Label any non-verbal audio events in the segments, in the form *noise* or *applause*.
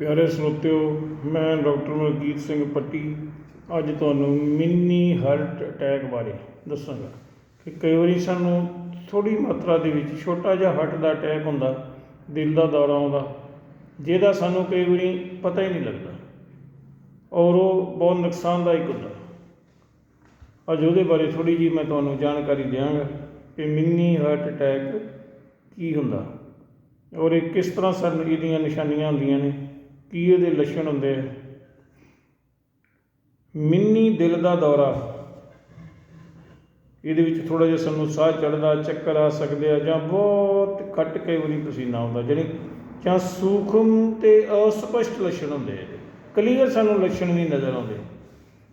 ਪਿਆਰੇ ਸਰੋਤਿਓ ਮੈਂ ਡਾਕਟਰ ਮਲਕੀਤ ਸਿੰਘ ਪੱਟੀ। ਅੱਜ ਤੁਹਾਨੂੰ ਮਿੰਨੀ ਹਾਰਟ ਅਟੈਕ ਬਾਰੇ ਦੱਸਾਂਗਾ। ਕਿ ਕਈ ਵਾਰੀ ਸਾਨੂੰ ਥੋੜੀ ਮਾਤਰਾ ਦੇ ਵਿੱਚ ਛੋਟਾ ਜਿਹਾ ਹਾਰਟ ਦਾ ਅਟੈਕ ਹੁੰਦਾ, ਦਿਲ ਦਾ ਦੌਰਾ ਆਉਂਦਾ, ਜਿਹਦਾ ਸਾਨੂੰ ਕਈ ਵਾਰੀ ਪਤਾ ਹੀ ਨਹੀਂ ਲੱਗਦਾ। ਔਰ ਉਹ ਬਹੁਤ ਨੁਕਸਾਨਦਾਇਕ ਹੁੰਦਾ। ਅੱਜ ਉਹਦੇ ਬਾਰੇ ਥੋੜੀ ਜੀ ਮੈਂ ਤੁਹਾਨੂੰ ਜਾਣਕਾਰੀ ਦਿਆਂਗਾ ਕਿ ਮਿੰਨੀ ਹਾਰਟ ਅਟੈਕ ਕੀ ਹੁੰਦਾ। ਔਰ ਇਹ ਕਿਸ ਤਰ੍ਹਾਂ ਸਾਨੂੰ ਇਹਦੀਆਂ ਨਿਸ਼ਾਨੀਆਂ ਹੁੰਦੀਆਂ ਨੇ। ਕੀ ਇਹਦੇ ਲੱਛਣ ਹੁੰਦੇ ਆ? ਮਿੰਨੀ ਦਿਲ ਦਾ ਦੌਰਾ। ਇਹਦੇ ਵਿੱਚ ਥੋੜਾ ਜਿਹਾ ਸਾਨੂੰ ਸਾਹ ਚੜਦਾ ਚੱਕਰ ਆ ਸਕਦੇ ਆ ਜਾਂ ਬਹੁਤ ਘੱਟ ਕਈ ਵਾਰੀ ਪਸੀਨਾ ਆਉਂਦਾ, ਜਾਣੀ ਜਾਂ ਸੂਖਮ ਤੇ ਅਸਪਸ਼ਟ ਲੱਛਣ ਹੁੰਦੇ ਆ ਕਲੀਅਰ ਸਾਨੂੰ ਲੱਛਣ ਨਹੀਂ ਨਜ਼ਰ ਆਉਂਦੇ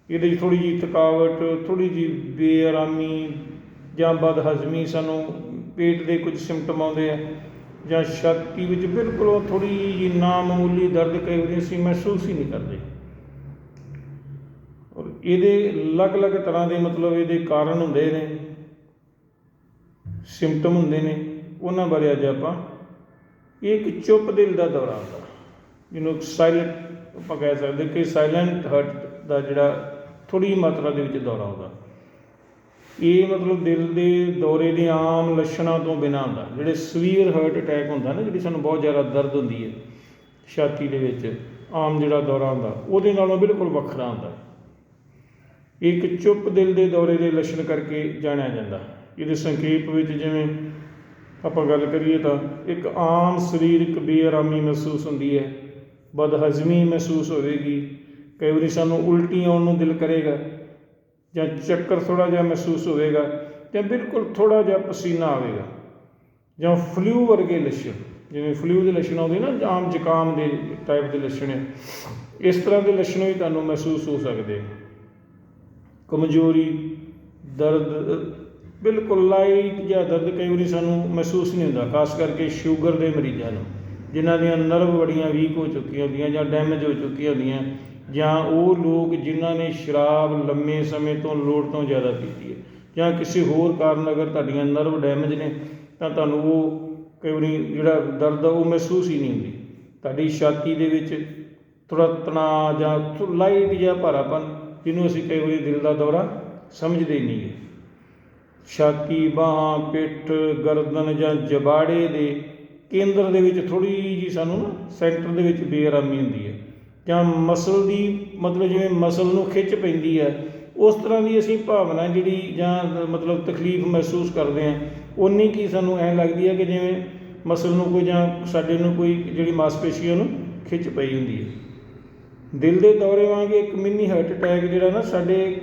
ਇਹਦੇ ਵਿੱਚ ਥੋੜੀ ਜਿਹੀ ਥਕਾਵਟ ਥੋੜੀ ਜਿਹੀ ਬੇਆਰਾਮੀ ਜਾਂ ਬਦਹਜ਼ਮੀ ਸਾਨੂੰ ਪੇਟ ਦੇ ਕੁਝ ਸਿੰਪਟਮ ਆਉਂਦੇ ਆ। ਜਾਂ ਸ਼ਕਤੀ ਵਿੱਚ ਬਿਲਕੁਲ ਉਹ ਥੋੜੀ ਜਿਹੀ ਨਾਮੂਲੀ ਦਰਦ ਕਈ ਵਾਰੀ ਅਸੀਂ ਮਹਿਸੂਸ ਹੀ ਨਹੀਂ ਕਰਦੇ। ਔਰ ਇਹਦੇ ਅਲੱਗ-ਅਲੱਗ ਤਰ੍ਹਾਂ ਦੇ ਮਤਲਬ ਇਹਦੇ ਕਾਰਨ ਹੁੰਦੇ ਨੇ ਸਿੰਪਟਮ ਹੁੰਦੇ ਨੇ, ਉਹਨਾਂ ਬਾਰੇ ਅੱਜ ਆਪਾਂ ਇਹ ਇੱਕ ਚੁੱਪ ਦਿਲ ਦਾ ਦੌਰਾ ਹੁੰਦਾ ਜਿਹਨੂੰ ਸਾਇਲੈਂਟ ਆਪਾਂ ਕਹਿ ਸਕਦੇ ਕਿ ਸਾਇਲੈਂਟ ਹਰਟ ਦਾ ਜਿਹੜਾ ਥੋੜੀ ਮਾਤਰਾ ਦੇ ਵਿੱਚ ਦੌਰਾ ਹੁੰਦਾ। ਇਹ ਮਤਲਬ ਦਿਲ ਦੇ ਦੌਰੇ ਦੇ ਆਮ ਲੱਛਣਾਂ ਤੋਂ ਬਿਨਾਂ ਹੁੰਦਾ। ਜਿਹੜੇ ਸਵੀਅਰ ਹਾਰਟ ਅਟੈਕ ਹੁੰਦਾ ਨਾ, ਜਿਹੜੀ ਸਾਨੂੰ ਬਹੁਤ ਜ਼ਿਆਦਾ ਦਰਦ ਹੁੰਦੀ ਹੈ, ਛਾਤੀ ਦੇ ਵਿੱਚ, ਆਮ ਜਿਹੜਾ ਦੌਰਾ ਹੁੰਦਾ, ਉਹਦੇ ਨਾਲੋਂ ਬਿਲਕੁਲ ਵੱਖਰਾ ਹੁੰਦਾ। ਇੱਕ ਚੁੱਪ ਦਿਲ ਦੇ ਦੌਰੇ ਦੇ ਲੱਛਣ ਕਰਕੇ ਜਾਣਿਆ ਜਾਂਦਾ। ਇਹਦੇ ਸੰਖੇਪ ਵਿੱਚ ਜਿਵੇਂ ਆਪਾਂ ਗੱਲ ਕਰੀਏ ਤਾਂ ਇੱਕ ਆਮ ਸਰੀਰਕ ਬੇਆਰਾਮੀ ਮਹਿਸੂਸ ਹੁੰਦੀ ਹੈ, ਬਦਹਜ਼ਮੀ ਮਹਿਸੂਸ ਹੋਵੇਗੀ। ਕਈ ਵਾਰੀ ਸਾਨੂੰ ਉਲਟੀ ਆਉਣ ਨੂੰ ਦਿਲ ਕਰੇਗਾ। ਜਾਂ ਚੱਕਰ ਥੋੜਾ ਜਿਹਾ ਮਹਿਸੂਸ ਹੋਵੇਗਾ ਜਾਂ ਬਿਲਕੁਲ ਥੋੜਾ ਜਿਹਾ ਪਸੀਨਾ ਆਵੇਗਾ। ਜਾਂ ਫਲੂ ਵਰਗੇ ਲੱਛਣ, ਜਿਵੇਂ ਫਲੂ ਦੇ ਲੱਛਣ ਆਉਂਦੇ ਨਾ ਆਮ ਜ਼ੁਕਾਮ ਦੇ ਟਾਈਪ ਦੇ ਲੱਛਣ ਹੈ ਇਸ ਤਰ੍ਹਾਂ ਦੇ ਲੱਛਣ ਵੀ ਤੁਹਾਨੂੰ ਮਹਿਸੂਸ ਹੋ ਸਕਦੇ ਕਮਜ਼ੋਰੀ, ਦਰਦ, ਬਿਲਕੁਲ ਲਾਈਟ ਜਿਹਾ ਦਰਦ ਕਈ ਵਾਰੀ ਸਾਨੂੰ ਮਹਿਸੂਸ ਨਹੀਂ ਹੁੰਦਾ, ਖਾਸ ਕਰਕੇ ਸ਼ੂਗਰ ਦੇ ਮਰੀਜ਼ਾਂ ਨੂੰ, ਜਿਨ੍ਹਾਂ ਦੀਆਂ ਨਰਵ ਬੜੀਆਂ ਵੀਕ ਹੋ ਚੁੱਕੀਆਂ ਹੁੰਦੀਆਂ ਜਾਂ ਡੈਮੇਜ ਹੋ ਚੁੱਕੀਆਂ ਹੁੰਦੀਆਂ। ਜਾਂ ਉਹ ਲੋਕ ਜਿਨ੍ਹਾਂ ਨੇ ਸ਼ਰਾਬ ਲੰਮੇ ਸਮੇਂ ਤੋਂ ਲੋੜ ਤੋਂ ਜ਼ਿਆਦਾ ਪੀਤੀ ਹੈ, ਜਾਂ ਕਿਸੇ ਹੋਰ ਕਾਰਨ ਅਗਰ ਤੁਹਾਡੀਆਂ ਨਰਵ ਡੈਮੇਜ ਨੇ, ਤਾਂ ਤੁਹਾਨੂੰ ਉਹ ਕਈ ਵਾਰੀ ਜਿਹੜਾ ਦਰਦ ਆ, ਉਹ ਮਹਿਸੂਸ ਹੀ ਨਹੀਂ ਹੁੰਦੀ। ਤੁਹਾਡੀ ਛਾਤੀ ਦੇ ਵਿੱਚ ਥੋੜਾ ਤਣਾਅ ਜਾਂ ਲਾਈਟ ਜਿਹਾ ਭਾਰਾਪਨ, ਜਿਹਨੂੰ ਅਸੀਂ ਕਈ ਵਾਰੀ ਦਿਲ ਦਾ ਦੌਰਾ ਸਮਝਦੇ ਨਹੀਂ ਹੈ। ਛਾਤੀ, ਬਾਹਾਂ, ਪਿੱਠ, ਗਰਦਨ ਜਾਂ ਜਬਾੜੇ ਦੇ ਕੇਂਦਰ ਦੇ ਵਿੱਚ ਥੋੜੀ ਜੀ ਸਾਨੂੰ ਨਾ ਸੈਂਟਰ ਦੇ ਵਿੱਚ ਬੇਆਰਾਮੀ ਹੁੰਦੀ ਹੈ। ਜਾਂ ਮਸਲ ਦੀ, ਮਤਲਬ ਜਿਵੇਂ ਮਸਲ ਨੂੰ ਖਿੱਚ ਪੈਂਦੀ ਹੈ, ਉਸ ਤਰ੍ਹਾਂ ਦੀ ਅਸੀਂ ਭਾਵਨਾ ਜਿਹੜੀ ਜਾਂ ਮਤਲਬ ਤਕਲੀਫ ਮਹਿਸੂਸ ਕਰਦੇ ਹਾਂ ਉਨੀ ਕੀ ਸਾਨੂੰ ਐਂ ਲੱਗਦੀ ਹੈ ਕਿ ਜਿਵੇਂ ਮਸਲ ਨੂੰ ਕੋਈ ਜਾਂ ਸਾਡੇ ਨੂੰ ਕੋਈ ਜਿਹੜੀ ਮਾਸਪੇਸ਼ੀ ਉਹਨੂੰ ਖਿੱਚ ਪਈ ਹੁੰਦੀ ਹੈ। ਦਿਲ ਦੇ ਦੌਰੇ ਵਾਂਗ ਇੱਕ ਮਿੰਨੀ ਹਾਰਟ ਅਟੈਕ ਜਿਹੜਾ ਨਾ ਸਾਡੇ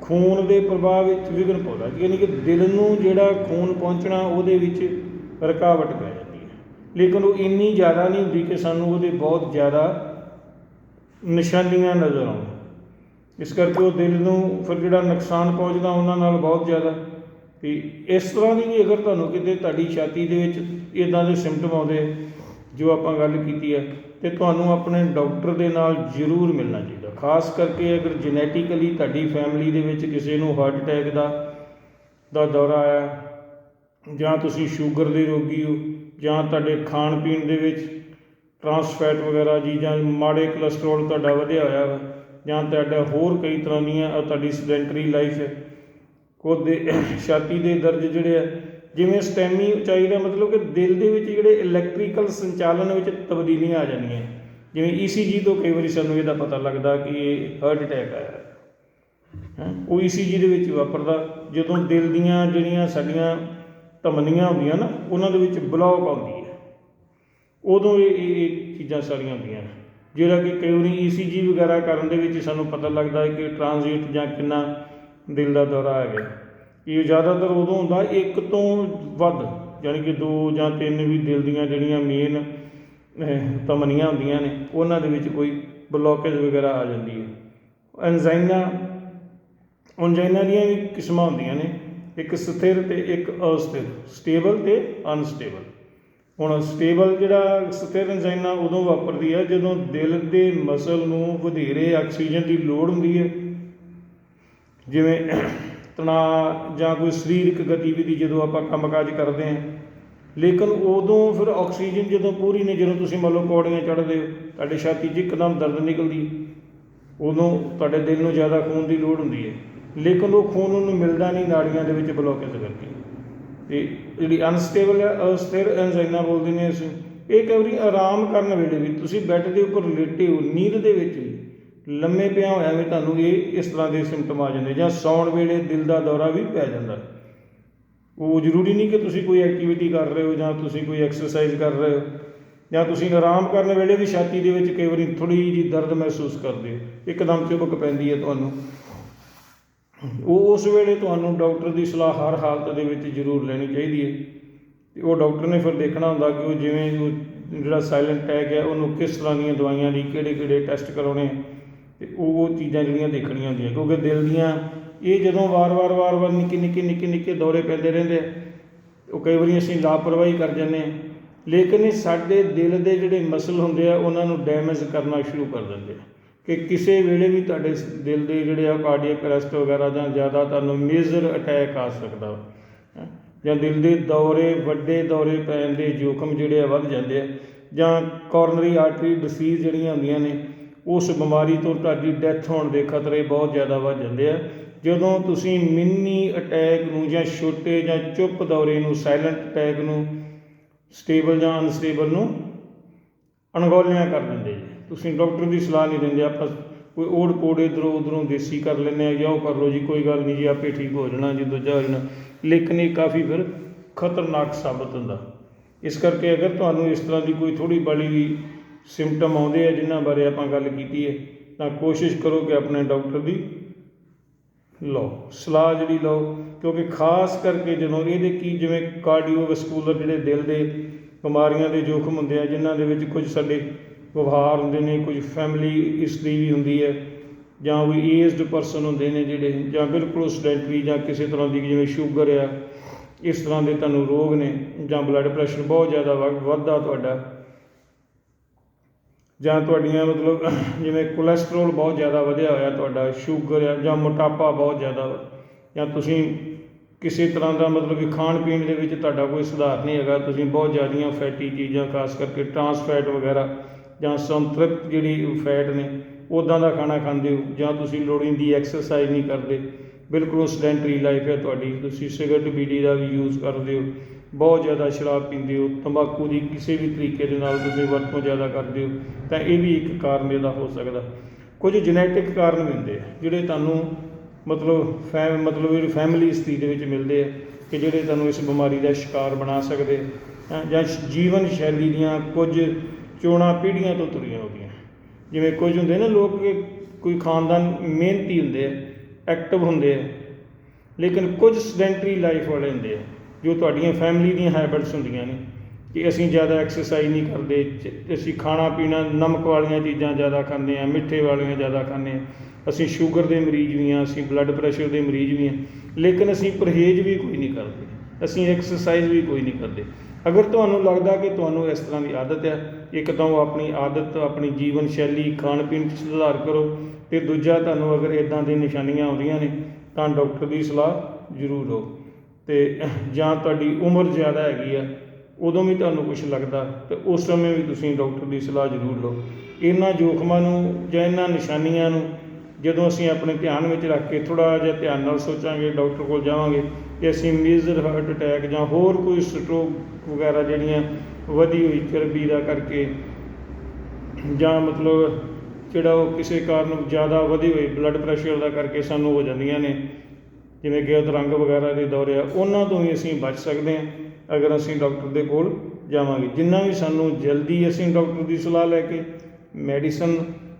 ਖੂਨ ਦੇ ਪ੍ਰਵਾਹ ਵਿੱਚ ਵਿਘਨ ਪਾਉਂਦਾ, ਯਾਨੀ ਕਿ ਦਿਲ ਨੂੰ ਜਿਹੜਾ ਖੂਨ ਪਹੁੰਚਣਾ ਉਹਦੇ ਵਿੱਚ ਰੁਕਾਵਟ ਪੈ ਜਾਂਦੀ ਹੈ। ਲੇਕਿਨ ਉਹ ਇੰਨੀ ਜ਼ਿਆਦਾ ਨਹੀਂ ਹੁੰਦੀ ਕਿ ਸਾਨੂੰ ਉਹਦੇ ਬਹੁਤ ਜ਼ਿਆਦਾ ਨਿਸ਼ਾਨੀਆਂ ਨਜ਼ਰ ਆਉਣ ਇਸ ਕਰਕੇ ਉਹ ਦਿਲ ਨੂੰ ਫਿਰ ਜਿਹੜਾ ਨੁਕਸਾਨ ਪਹੁੰਚਦਾ ਉਹਨਾਂ ਨਾਲ ਬਹੁਤ ਜ਼ਿਆਦਾ। ਵੀ ਇਸ ਤਰ੍ਹਾਂ ਦੀ ਵੀ ਅਗਰ ਤੁਹਾਨੂੰ ਕਿਤੇ ਤੁਹਾਡੀ ਛਾਤੀ ਦੇ ਵਿੱਚ ਇਦਾਂ ਦੇ ਸਿੰਪਟਮ ਆਉਂਦੇ, ਜੋ ਆਪਾਂ ਗੱਲ ਕੀਤੀ ਹੈ ਤੇ ਤੁਹਾਨੂੰ ਆਪਣੇ ਡਾਕਟਰ ਦੇ ਨਾਲ ਜ਼ਰੂਰ ਮਿਲਣਾ ਚਾਹੀਦਾ। ਖਾਸ ਕਰਕੇ ਅਗਰ ਜੈਨੇਟਿਕਲੀ ਤੁਹਾਡੀ ਫੈਮਿਲੀ ਦੇ ਵਿੱਚ ਕਿਸੇ ਨੂੰ ਹਾਰਟ ਅਟੈਕ ਦਾ ਦਾ ਦੌਰਾ ਆਇਆ, ਜਾਂ ਤੁਸੀਂ ਸ਼ੂਗਰ ਦੇ ਰੋਗੀ ਹੋ, ਜਾਂ ਤੁਹਾਡੇ ਖਾਣ ਪੀਣ ਦੇ ਵਿੱਚ ਟਰਾਂਸਫੈਟ ਵਗੈਰਾ ਜੀ ਜਾਂ ਮਾੜੇ ਕੋਲੇਸਟ੍ਰੋਲ ਤੁਹਾਡਾ ਵਧਿਆ ਹੋਇਆ ਵਾ, ਜਾਂ ਤੁਹਾਡਾ ਹੋਰ ਕਈ ਤਰ੍ਹਾਂ ਦੀਆਂ ਤੁਹਾਡੀ ਸੈਡੈਂਟਰੀ ਲਾਈਫ ਹੈ। ਕੋਦੇ *coughs* ਛਾਤੀ ਦੇ ਦਰਦ ਜਿਹੜੇ ਆ, ਜਿਵੇਂ ਸਟੈਮੀ ਉਚਾਈ ਦਾ ਮਤਲਬ ਕਿ ਦਿਲ ਦੇ ਵਿੱਚ ਜਿਹੜੇ ਇਲੈਕਟ੍ਰੀਕਲ ਸੰਚਾਲਨ ਵਿੱਚ ਤਬਦੀਲੀਆਂ ਆ ਜਾਂਦੀਆਂ। ਜਿਵੇਂ ਈਸੀਜੀ ਤੋਂ ਕਈ ਵਾਰੀ ਸਾਨੂੰ ਇਹਦਾ ਪਤਾ ਲੱਗਦਾ ਕਿ ਇਹ ਹਾਰਟ ਅਟੈਕ ਆਇਆ ਹੈ ਹੈਂ ਉਹ ਈਸੀਜੀ ਦੇ ਵਿੱਚ ਵਾਪਰਦਾ। ਜਦੋਂ ਦਿਲ ਦੀਆਂ ਜਿਹੜੀਆਂ ਸਾਡੀਆਂ ਧਮਨੀਆਂ ਹੁੰਦੀਆਂ ਨਾ, ਉਹਨਾਂ ਦੇ ਵਿੱਚ ਬਲੌਕ ਆਉਂਦੀ ਹੈ। ਉਦੋਂ ਇਹ ਇਹ ਚੀਜ਼ਾਂ ਸਾਰੀਆਂ ਹੁੰਦੀਆਂ ਜਿਹੜਾ ਕਿ ਕਈ ਵਾਰੀ ਈਸੀਜੀ ਵਗੈਰਾ ਕਰਨ ਦੇ ਵਿੱਚ ਸਾਨੂੰ ਪਤਾ ਲੱਗਦਾ ਹੈ ਕਿ ਟ੍ਰਾਂਜ਼ਿਟ ਜਾਂ ਕਿੰਨਾ ਦਿਲ ਦਾ ਦੌਰਾ ਹੈ ਗਿਆ ਇਹ ਜ਼ਿਆਦਾਤਰ ਉਦੋਂ ਹੁੰਦਾ ਇੱਕ ਤੋਂ ਵੱਧ, ਯਾਨੀ ਕਿ ਦੋ ਜਾਂ ਤਿੰਨ ਵੀ ਦਿਲ ਦੀਆਂ ਜਿਹੜੀਆਂ ਮੇਨ ਤਮਨੀਆਂ ਹੁੰਦੀਆਂ ਨੇ, ਉਹਨਾਂ ਦੇ ਵਿੱਚ ਕੋਈ ਬਲੋਕੇਜ ਵਗੈਰਾ ਆ ਜਾਂਦੀ ਹੈ। ਐਂਜ਼ਾਈਨਾ ਐਂਜ਼ਾਈਨਾ ਦੀਆਂ ਵੀ ਕਿਸਮਾਂ ਹੁੰਦੀਆਂ ਨੇ। ਇੱਕ ਸਥਿਰ ਤੇ ਇੱਕ ਅਸਥਿਰ ਸਟੇਬਲ ਤੇ ਅਨਸਟੇਬਲ ਹੁਣ ਸਟੇਬਲ ਜਿਹੜਾ ਸਥਿਰ ਐਂਜ਼ਾਈਨਾ ਉਦੋਂ ਵਾਪਰਦੀ ਹੈ ਜਦੋਂ ਦਿਲ ਦੇ ਮਸਲ ਨੂੰ ਵਧੇਰੇ ਆਕਸੀਜਨ ਦੀ ਲੋੜ ਹੁੰਦੀ ਹੈ। ਜਿਵੇਂ ਤਣਾਅ ਜਾਂ ਕੋਈ ਸਰੀਰਕ ਗਤੀਵਿਧੀ ਜਦੋਂ ਆਪਾਂ ਕੰਮਕਾਜ ਕਰਦੇ ਹਾਂ। ਲੇਕਿਨ ਉਦੋਂ ਫਿਰ ਆਕਸੀਜਨ ਜਦੋਂ ਪੂਰੀ ਨਹੀਂ, ਜਦੋਂ ਤੁਸੀਂ ਮੰਨ ਲਓ ਪੌੜੀਆਂ ਚੜ੍ਹਦੇ ਹੋ, ਤੁਹਾਡੀ ਛਾਤੀ 'ਚ ਇੱਕਦਮ ਦਰਦ ਨਿਕਲਦੀ ਉਦੋਂ ਤੁਹਾਡੇ ਦਿਲ ਨੂੰ ਜ਼ਿਆਦਾ ਖੂਨ ਦੀ ਲੋੜ ਹੁੰਦੀ ਹੈ। ਲੇਕਿਨ ਉਹ ਖੂਨ ਉਹਨੂੰ ਮਿਲਦਾ ਨਹੀਂ, ਨਾੜੀਆਂ ਦੇ ਵਿੱਚ ਬਲੋਕੇਜ ਕਰਕੇ ਤੇ ਜਿਹੜੀ ਅਨਸਟੇਬਲ ਹੈ ਅਸਥਿਰ ਐਂਜ਼ਾਈਨਾ ਬੋਲਦੇ ਨੇ ਅਸੀਂ, ਇਹ ਕਈ ਵਾਰੀ ਆਰਾਮ ਕਰਨ ਵੇਲੇ ਵੀ ਤੁਸੀਂ ਬੈੱਡ ਦੇ ਉੱਪਰ ਲੇਟੇ ਹੋ, ਨੀਂਦ ਦੇ ਵਿੱਚ ਵੀ ਲੰਮੇ ਪਿਆ ਹੋਇਆ ਵੀ ਤੁਹਾਨੂੰ ਇਹ ਇਸ ਤਰ੍ਹਾਂ ਦੇ ਸਿੰਪਟਮ ਆ ਜਾਂਦੇ, ਜਾਂ ਸੌਣ ਵੇਲੇ ਦਿਲ ਦਾ ਦੌਰਾ ਵੀ ਪੈ ਜਾਂਦਾ। ਉਹ ਜ਼ਰੂਰੀ ਨਹੀਂ ਕਿ ਤੁਸੀਂ ਕੋਈ ਐਕਟੀਵਿਟੀ ਕਰ ਰਹੇ ਹੋ, ਜਾਂ ਤੁਸੀਂ ਕੋਈ ਐਕਸਰਸਾਈਜ਼ ਕਰ ਰਹੇ ਹੋ, ਜਾਂ ਤੁਸੀਂ ਆਰਾਮ ਕਰਨ ਵੇਲੇ ਵੀ ਛਾਤੀ ਦੇ ਵਿੱਚ ਕਈ ਵਾਰੀ ਥੋੜੀ ਜਿਹੀ ਦਰਦ ਮਹਿਸੂਸ ਕਰਦੇ ਹੋ, ਇੱਕਦਮ ਚੁਬਕ ਪੈਂਦੀ ਹੈ ਤੁਹਾਨੂੰ। ਉਹ ਉਸ ਵੇਲੇ ਤੁਹਾਨੂੰ ਡਾਕਟਰ ਦੀ ਸਲਾਹ ਹਰ ਹਾਲਤ ਦੇ ਵਿੱਚ ਜ਼ਰੂਰ ਲੈਣੀ ਚਾਹੀਦੀ ਹੈ। ਤੇ ਉਹ ਡਾਕਟਰ ਨੇ ਫਿਰ ਦੇਖਣਾ ਹੁੰਦਾ ਕਿ ਉਹ ਜਿਵੇਂ ਜਿਹੜਾ ਸਾਇਲੈਂਟ ਅਟੈਕ ਹੈ, ਉਹਨੂੰ ਕਿਸ ਤਰ੍ਹਾਂ ਦੀਆਂ ਦਵਾਈਆਂ ਦੀ ਕਿਹੜੇ ਕਿਹੜੇ ਟੈਸਟ ਕਰਾਉਣੇ ਤੇ ਉਹ ਉਹ ਚੀਜ਼ਾਂ ਜਿਹੜੀਆਂ ਦੇਖਣੀਆਂ ਹੁੰਦੀਆਂ, ਕਿਉਂਕਿ ਦਿਲ ਦੀਆਂ ਇਹ ਜਦੋਂ ਵਾਰ-ਵਾਰ ਵਾਰ-ਵਾਰ ਨਿੱਕੇ ਨਿੱਕੇ ਨਿੱਕੇ ਨਿੱਕੇ ਦੌਰੇ ਪੈਂਦੇ ਰਹਿੰਦੇ ਆ, ਉਹ ਕਈ ਵਾਰੀ ਅਸੀਂ ਲਾਪਰਵਾਹੀ ਕਰ ਜਾਂਦੇ ਹਾਂ ਲੇਕਿਨ ਇਹ ਸਾਡੇ ਦਿਲ ਦੇ ਜਿਹੜੇ ਮਸਲ ਹੁੰਦੇ ਆ, ਉਹਨਾਂ ਨੂੰ ਡੈਮੇਜ ਕਰਨਾ ਸ਼ੁਰੂ ਕਰ ਦਿੰਦੇ ਆ। ਕਿ ਕਿਸੇ ਵੇਲੇ ਵੀ ਤੁਹਾਡੇ ਸ- ਦਿਲ ਦੇ ਜਿਹੜੇ ਆ ਕਾਰਡੀਅਕ ਅਰੈਸਟ ਵਗੈਰਾ ਜਾਂ ਜ਼ਿਆਦਾ ਤੁਹਾਨੂੰ ਮੇਜਰ ਅਟੈਕ ਆ ਸਕਦਾ। ਜਾਂ ਦਿਲ ਦੇ ਦੌਰੇ, ਵੱਡੇ ਦੌਰੇ ਪੈਣ ਦੇ ਜੋਖਮ ਜਿਹੜੇ ਆ ਵੱਧ ਜਾਂਦੇ ਆ। ਜਾਂ ਕੋਰਨਰੀ ਆਰਟਰੀ ਡਿਸੀਜ਼ ਜਿਹੜੀਆਂ ਹੁੰਦੀਆਂ ਨੇ, ਉਸ ਬਿਮਾਰੀ ਤੋਂ ਤੁਹਾਡੀ ਡੈਥ ਹੋਣ ਦੇ ਖਤਰੇ ਬਹੁਤ ਜ਼ਿਆਦਾ ਵੱਧ ਜਾਂਦੇ ਆ। ਜਦੋਂ ਤੁਸੀਂ ਮਿੰਨੀ ਅਟੈਕ ਨੂੰ ਜਾਂ ਛੋਟੇ ਜਾਂ ਚੁੱਪ ਦੌਰੇ ਨੂੰ ਸਾਇਲੈਂਟ ਅਟੈਕ ਨੂੰ ਸਟੇਬਲ ਜਾਂ ਅਨਸਟੇਬਲ ਨੂੰ ਅਣਗੌਲਿਆਂ ਕਰ ਦਿੰਦੇ ਤੁਸੀਂ ਡਾਕਟਰ ਦੀ ਸਲਾਹ ਨਹੀਂ ਦਿੰਦੇ, ਆਪਾਂ ਕੋਈ ਓੜ ਪੋੜ ਇੱਧਰੋਂ ਉੱਧਰੋਂ ਦੇਸੀ ਕਰ ਲੈਂਦੇ ਆ ਜਾਂ ਉਹ ਕਰ ਲਓ ਜੀ, ਕੋਈ ਗੱਲ ਨਹੀਂ ਜੀ, ਆਪੇ ਠੀਕ ਹੋ ਜਾਣਾ ਜੀ ਦੂਜਾ ਹੋ ਜਾਣਾ। ਲੇਕਿਨ ਇਹ ਕਾਫੀ ਫਿਰ ਖਤਰਨਾਕ ਸਾਬਤ ਹੁੰਦਾ। ਇਸ ਕਰਕੇ ਅਗਰ ਤੁਹਾਨੂੰ ਇਸ ਤਰ੍ਹਾਂ ਦੀ ਕੋਈ ਥੋੜੀ ਬੜੀ ਵੀ ਸਿੰਪਟਮ ਆਉਂਦੇ ਆ ਜਿਨ੍ਹਾਂ ਬਾਰੇ ਆਪਾਂ ਗੱਲ ਕੀਤੀ ਹੈ, ਤਾਂ ਕੋਸ਼ਿਸ਼ ਕਰੋ ਕਿ ਆਪਣੇ ਡਾਕਟਰ ਦੀ ਲਓ, ਸਲਾਹ ਜਿਹੜੀ ਲਓ। ਕਿਉਂਕਿ ਖਾਸ ਕਰਕੇ ਜਦੋਂ ਇਹਦੇ ਕੀ ਜਿਵੇਂ ਕਾਰਡੀਓਵੈਸਕੂਲਰ ਜਿਹੜੇ ਦਿਲ ਦੇ ਬਿਮਾਰੀਆਂ ਦੇ ਜੋਖਮ ਹੁੰਦੇ ਆ, ਜਿਨ੍ਹਾਂ ਦੇ ਵਿੱਚ ਕੁਝ ਸਾਡੇ ਵਿਵਹਾਰ ਹੁੰਦੇ ਨੇ, ਕੁਝ ਫੈਮਿਲੀ ਹਿਸਟਰੀ ਵੀ ਹੁੰਦੀ ਹੈ, ਜਾਂ ਕੋਈ ਏਜਡ ਪਰਸਨ ਹੁੰਦੇ ਨੇ ਜਿਹੜੇ, ਜਾਂ ਬਿਲਕੁਲ ਸੈਡੈਂਟਰੀ ਜਾਂ ਕਿਸੇ ਤਰ੍ਹਾਂ ਦੀ ਜਿਵੇਂ ਸ਼ੂਗਰ ਆ, ਇਸ ਤਰ੍ਹਾਂ ਦੇ ਤੁਹਾਨੂੰ ਰੋਗ ਨੇ, ਜਾਂ ਬਲੱਡ ਪ੍ਰੈਸ਼ਰ ਬਹੁਤ ਜ਼ਿਆਦਾ ਵ- ਵੱਧਦਾ ਤੁਹਾਡਾ। ਜਾਂ ਤੁਹਾਡੀਆਂ ਮਤਲਬ ਜਿਵੇਂ ਕੋਲੇਸਟ੍ਰੋਲ ਬਹੁਤ ਜ਼ਿਆਦਾ ਵਧਿਆ ਹੋਇਆ ਤੁਹਾਡਾ ਸ਼ੂਗਰ ਆ, ਜਾਂ ਮੋਟਾਪਾ ਬਹੁਤ ਜ਼ਿਆਦਾ ਜਾਂ ਤੁਸੀਂ ਕਿਸੇ ਤਰ੍ਹਾਂ ਦਾ ਮਤਲਬ ਕਿ ਖਾਣ ਪੀਣ ਦੇ ਵਿੱਚ ਤੁਹਾਡਾ ਕੋਈ ਸੁਧਾਰ ਨਹੀਂ ਹੈਗਾ, ਤੁਸੀਂ ਬਹੁਤ ਜ਼ਿਆਦੀਆਂ ਫੈਟੀ ਚੀਜ਼ਾਂ, ਖਾਸ ਕਰਕੇ ਟਰਾਂਸ ਫੈਟ ਵਗੈਰਾ ਜਾਂ ਸੰਤ੍ਰਿਪਤ ਜਿਹੜੀ ਫੈਟ ਨੇ ਉੱਦਾਂ ਦਾ ਖਾਣਾ ਖਾਂਦੇ ਹੋ, ਜਾਂ ਤੁਸੀਂ ਲੋੜੀਂਦੀ ਐਕਸਰਸਾਈਜ਼ ਨਹੀਂ ਕਰਦੇ, ਬਿਲਕੁਲ ਉਹ ਸੈਡੈਂਟਰੀ ਲਾਈਫ ਹੈ ਤੁਹਾਡੀ, ਤੁਸੀਂ ਸਿਗਰਟ ਬੀੜੀ ਦਾ ਵੀ ਯੂਜ਼ ਕਰਦੇ ਹੋ, ਬਹੁਤ ਜ਼ਿਆਦਾ ਸ਼ਰਾਬ ਪੀਂਦੇ ਹੋ, ਤੰਬਾਕੂ ਦੀ ਕਿਸੇ ਵੀ ਤਰੀਕੇ ਦੇ ਨਾਲ ਤੁਸੀਂ ਵਰਤੋਂ ਜ਼ਿਆਦਾ ਕਰਦੇ ਹੋ, ਤਾਂ ਇਹ ਵੀ ਇੱਕ ਕਾਰਨ ਇਹਦਾ ਹੋ ਸਕਦਾ। ਕੁਝ ਜੈਨੇਟਿਕ ਕਾਰਨ ਹੁੰਦੇ ਆ, ਜਿਹੜੇ ਤੁਹਾਨੂੰ ਮਤਲਬ ਫੈਮ ਮਤਲਬ ਜਿਹੜੀ ਫੈਮਿਲੀ ਸਥਿਤੀ ਦੇ ਵਿੱਚ ਮਿਲਦੇ ਆ, ਕਿ ਜਿਹੜੇ ਤੁਹਾਨੂੰ ਇਸ ਬਿਮਾਰੀ ਦਾ ਸ਼ਿਕਾਰ ਬਣਾ ਸਕਦੇ ਜਾਂ ਜੀਵਨ ਸ਼ੈਲੀ ਦੀਆਂ ਕੁਝ ਚੋਣਾਂ ਪੀੜ੍ਹੀਆਂ ਤੋਂ ਤੁਰੀਆਂ ਹੁੰਦੀਆਂ ਜਿਵੇਂ ਕੁਝ ਹੁੰਦੇ ਨਾ ਲੋਕ ਕੋਈ ਖਾਨਦਾਨ ਮਿਹਨਤੀ ਹੁੰਦੇ ਆ ਐਕਟਿਵ ਹੁੰਦੇ ਆ, ਲੇਕਿਨ ਕੁਝ ਸਡੈਂਟਰੀ ਲਾਈਫ ਵਾਲੇ ਹੁੰਦੇ ਆ, ਜੋ ਤੁਹਾਡੀਆਂ ਫੈਮਿਲੀ ਦੀਆਂ ਹੈਬਿਟਸ ਹੁੰਦੀਆਂ ਨੇ ਕਿ ਅਸੀਂ ਜ਼ਿਆਦਾ ਐਕਸਰਸਾਈਜ਼ ਨਹੀਂ ਕਰਦੇ, ਚ- ਅਸੀਂ ਖਾਣਾ ਪੀਣਾ ਨਮਕ ਵਾਲੀਆਂ ਚੀਜ਼ਾਂ ਜ਼ਿਆਦਾ ਖਾਂਦੇ ਆ ਮਿੱਠੇ ਵਾਲੀਆਂ ਜ਼ਿਆਦਾ ਖਾਂਦੇ ਆ ਅਸੀਂ ਸ਼ੂਗਰ ਦੇ ਮਰੀਜ਼ ਵੀ ਆ ਅਸੀਂ ਬਲੱਡ ਪ੍ਰੈਸ਼ਰ ਦੇ ਮਰੀਜ਼ ਵੀ ਆ ਲੇਕਿਨ ਅਸੀਂ ਪਰਹੇਜ਼ ਵੀ ਕੋਈ ਨਹੀਂ ਕਰਦੇ, ਅਸੀਂ ਐਕਸਰਸਾਈਜ਼ ਵੀ ਕੋਈ ਨਹੀਂ ਕਰਦੇ। ਅਗਰ ਤੁਹਾਨੂੰ ਲੱਗਦਾ ਕਿ ਤੁਹਾਨੂੰ ਇਸ ਤਰ੍ਹਾਂ ਦੀ ਆਦਤ ਹੈ ਇੱਕ ਤਾਂ ਉਹ ਆਪਣੀ ਆਦਤ, ਆਪਣੀ ਜੀਵਨ ਸ਼ੈਲੀ, ਖਾਣ ਪੀਣ 'ਚ ਸੁਧਾਰ ਕਰੋ ਅਤੇ ਦੂਜਾ ਤੁਹਾਨੂੰ ਅਗਰ ਇੱਦਾਂ ਦੀ ਨਿਸ਼ਾਨੀਆਂ ਆਉਂਦੀਆਂ ਨੇ, ਤਾਂ ਡਾਕਟਰ ਦੀ ਸਲਾਹ ਜ਼ਰੂਰ ਲਓ ਅਤੇ ਜਾਂ ਤੁਹਾਡੀ ਉਮਰ ਜ਼ਿਆਦਾ ਹੈਗੀ ਆ, ਉਦੋਂ ਵੀ ਤੁਹਾਨੂੰ ਕੁਝ ਲੱਗਦਾ ਤਾਂ ਉਸ ਸਮੇਂ ਵੀ ਤੁਸੀਂ ਡਾਕਟਰ ਦੀ ਸਲਾਹ ਜ਼ਰੂਰ ਲਓ ਇਹਨਾਂ ਜੋਖਮਾਂ ਨੂੰ ਜਾਂ ਇਹਨਾਂ ਨਿਸ਼ਾਨੀਆਂ ਨੂੰ ਜਦੋਂ ਅਸੀਂ ਆਪਣੇ ਧਿਆਨ ਵਿੱਚ ਰੱਖ ਕੇ ਥੋੜਾ ਜਿਹਾ ਧਿਆਨ ਨਾਲ ਸੋਚਾਂਗੇ, ਡਾਕਟਰ ਕੋਲ ਜਾਵਾਂਗੇ ਤੇ ਅਸੀਂ ਮੇਜਰ ਹਾਰਟ ਅਟੈਕ ਜਾਂ ਹੋਰ ਕੋਈ ਸਟ੍ਰੋਕ ਵਗੈਰਾ ਜਿਹੜੀਆਂ ਵਧੀ ਹੋਈ ਚਰਬੀ ਦਾ ਕਰਕੇ ਜਾਂ ਮਤਲਬ ਜਿਹੜਾ ਉਹ ਕਿਸੇ ਕਾਰਨ ਜ਼ਿਆਦਾ ਵਧੀ ਹੋਈ ਬਲੱਡ ਪ੍ਰੈਸ਼ਰ ਦਾ ਕਰਕੇ ਸਾਨੂੰ ਹੋ ਜਾਂਦੀਆਂ ਨੇ, ਜਿਵੇਂ ਕਿ ਅਧਰੰਗ ਵਗੈਰਾ ਦੇ ਦੌਰੇ ਆ, ਉਹਨਾਂ ਤੋਂ ਵੀ ਅਸੀਂ ਬਚ ਸਕਦੇ ਹਾਂ ਅਗਰ ਅਸੀਂ ਡਾਕਟਰ ਦੇ ਕੋਲ ਜਾਵਾਂਗੇ। ਜਿੰਨਾ ਵੀ ਸਾਨੂੰ ਜਲਦੀ ਅਸੀਂ ਡਾਕਟਰ ਦੀ ਸਲਾਹ ਲੈ ਕੇ ਮੈਡੀਸਨ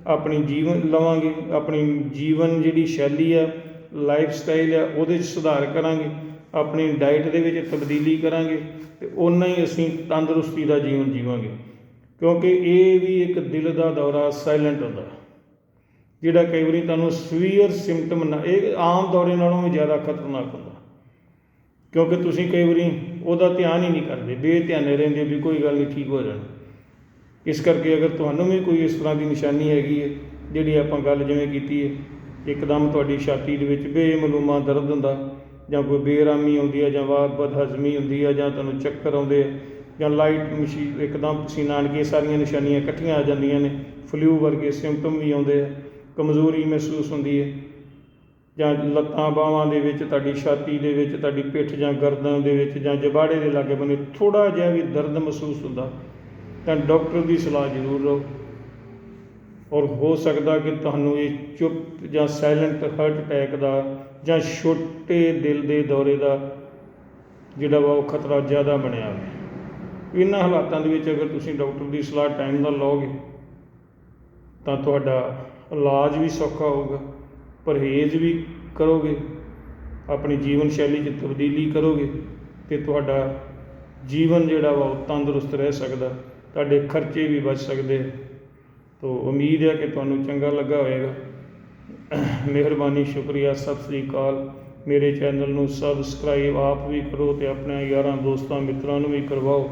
ਆਪਣੀ ਜੀਵਨ ਲਵਾਂਗੇ, ਆਪਣੀ ਜੀਵਨ ਜਿਹੜੀ ਸ਼ੈਲੀ ਆ ਲਾਈਫ ਸਟਾਈਲ ਆ, ਉਹਦੇ 'ਚ ਸੁਧਾਰ ਕਰਾਂਗੇ ਆਪਣੀ ਡਾਈਟ ਦੇ ਵਿੱਚ ਤਬਦੀਲੀ ਕਰਾਂਗੇ ਤੇ ਓਨਾ ਹੀ ਅਸੀਂ ਤੰਦਰੁਸਤੀ ਦਾ ਜੀਵਨ ਜੀਵਾਂਗੇ। ਕਿਉਂਕਿ ਇਹ ਵੀ ਇੱਕ ਦਿਲ ਦਾ ਦੌਰਾ ਸਾਇਲੈਂਟ ਹੁੰਦਾ। ਜਿਹੜਾ ਕਈ ਵਾਰੀ ਤੁਹਾਨੂੰ ਸਵੀਅਰ ਸਿੰਪਟਮ ਨਾ, ਇਹ ਆਮ ਦੌਰੇ ਨਾਲੋਂ ਵੀ ਜ਼ਿਆਦਾ ਖਤਰਨਾਕ ਹੁੰਦਾ। ਕਿਉਂਕਿ ਤੁਸੀਂ ਕਈ ਵਾਰੀ ਉਹਦਾ ਧਿਆਨ ਹੀ ਨਹੀਂ ਕਰਦੇ, ਬੇਧਿਆਨੇ ਰਹਿੰਦੇ ਵੀ ਕੋਈ ਗੱਲ ਨਹੀਂ, ਠੀਕ ਹੋ ਜਾਣਾ। ਇਸ ਕਰਕੇ ਅਗਰ ਤੁਹਾਨੂੰ ਵੀ ਕੋਈ ਇਸ ਤਰ੍ਹਾਂ ਦੀ ਨਿਸ਼ਾਨੀ ਹੈਗੀ ਹੈ, ਜਿਹੜੀ ਆਪਾਂ ਗੱਲ ਜਿਵੇਂ ਕੀਤੀ ਹੈ, ਇੱਕਦਮ ਤੁਹਾਡੀ ਛਾਤੀ ਦੇ ਵਿੱਚ ਬੇਮਲੂਮਾ ਦਰਦ ਹੁੰਦਾ ਜਾਂ ਕੋਈ ਬੇਰਾਮੀ ਆਉਂਦੀ ਹੈ ਜਾਂ ਵਾ ਬਦਹਜ਼ਮੀ ਹੁੰਦੀ ਹੈ ਜਾਂ ਤੁਹਾਨੂੰ ਚੱਕਰ ਆਉਂਦੇ ਆ ਜਾਂ ਲਾਈਟ ਮਸ਼ੀ ਇੱਕਦਮ ਪਸੀਨਾ ਆਣ ਕੇ ਸਾਰੀਆਂ ਨਿਸ਼ਾਨੀਆਂ ਇਕੱਠੀਆਂ ਆ ਜਾਂਦੀਆਂ ਨੇ ਫਲੂ ਵਰਗੇ ਸਿੰਪਟਮ ਵੀ ਆਉਂਦੇ ਆ, ਕਮਜ਼ੋਰੀ ਮਹਿਸੂਸ ਹੁੰਦੀ ਹੈ ਜਾਂ ਲੱਤਾਂ ਬਾਹਾਂ ਦੇ ਵਿੱਚ, ਤੁਹਾਡੀ ਛਾਤੀ ਦੇ ਵਿੱਚ, ਤੁਹਾਡੀ ਪਿੱਠ ਜਾਂ ਗਰਦਨ ਦੇ ਵਿੱਚ ਜਾਂ ਜਬਾੜੇ ਦੇ ਲਾਗੇ ਬੰਨੇ ਥੋੜਾ ਜਿਹਾ ਵੀ ਦਰਦ ਮਹਿਸੂਸ ਹੁੰਦਾ ਤਾਂ ਡਾਕਟਰ ਦੀ ਸਲਾਹ ਜ਼ਰੂਰ ਲਓ। ਔਰ ਹੋ ਸਕਦਾ ਕਿ ਤੁਹਾਨੂੰ ਇਹ ਚੁੱਪ ਜਾਂ ਸਾਇਲੈਂਟ ਹਾਰਟ ਅਟੈਕ ਦਾ ਜਾਂ ਛੋਟੇ ਦਿਲ ਦੇ ਦੌਰੇ ਦਾ ਜਿਹੜਾ ਵਾ ਉਹ ਖਤਰਾ ਜ਼ਿਆਦਾ ਬਣਿਆ ਹੋਵੇ। ਇਹਨਾਂ ਹਾਲਾਤਾਂ ਦੇ ਵਿੱਚ ਅਗਰ ਤੁਸੀਂ ਡਾਕਟਰ ਦੀ ਸਲਾਹ ਟਾਈਮ ਨਾਲ ਲਓਗੇ, ਤਾਂ ਤੁਹਾਡਾ ਇਲਾਜ ਵੀ ਸੌਖਾ ਹੋਊਗਾ, ਪਰਹੇਜ਼ ਵੀ ਕਰੋਗੇ, ਆਪਣੀ ਜੀਵਨ ਸ਼ੈਲੀ 'ਚ ਤਬਦੀਲੀ ਕਰੋਗੇ ਤੇ ਤੁਹਾਡਾ ਜੀਵਨ ਜਿਹੜਾ ਵਾ ਉਹ ਤੰਦਰੁਸਤ ਰਹਿ ਸਕਦਾ, ਤੁਹਾਡੇ ਖਰਚੇ ਵੀ ਬਚ ਸਕਦੇ ਤੋ ਉਮੀਦ ਹੈ ਕਿ ਤੁਹਾਨੂੰ ਚੰਗਾ ਲੱਗਾ ਹੋਵੇਗਾ। ਮਿਹਰਬਾਨੀ, ਸ਼ੁਕਰੀਆ। ਸਤਿ ਸ੍ਰੀ ਅਕਾਲ। ਮੇਰੇ ਚੈਨਲ ਨੂੰ ਸਬਸਕ੍ਰਾਈਬ ਆਪ ਵੀ ਕਰੋ ਤੇ ਆਪਣੇ ਯਾਰਾਂ ਦੋਸਤਾਂ ਮਿੱਤਰਾਂ ਨੂੰ ਵੀ ਕਰਵਾਓ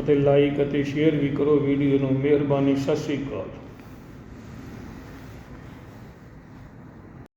ਅਤੇ ਲਾਈਕ ਅਤੇ ਸ਼ੇਅਰ ਵੀ ਕਰੋ। ਵੀਡੀਓ ਨੂੰ ਮਿਹਰਬਾਨੀ। ਸਤਿ ਸ੍ਰੀ ਅਕਾਲ।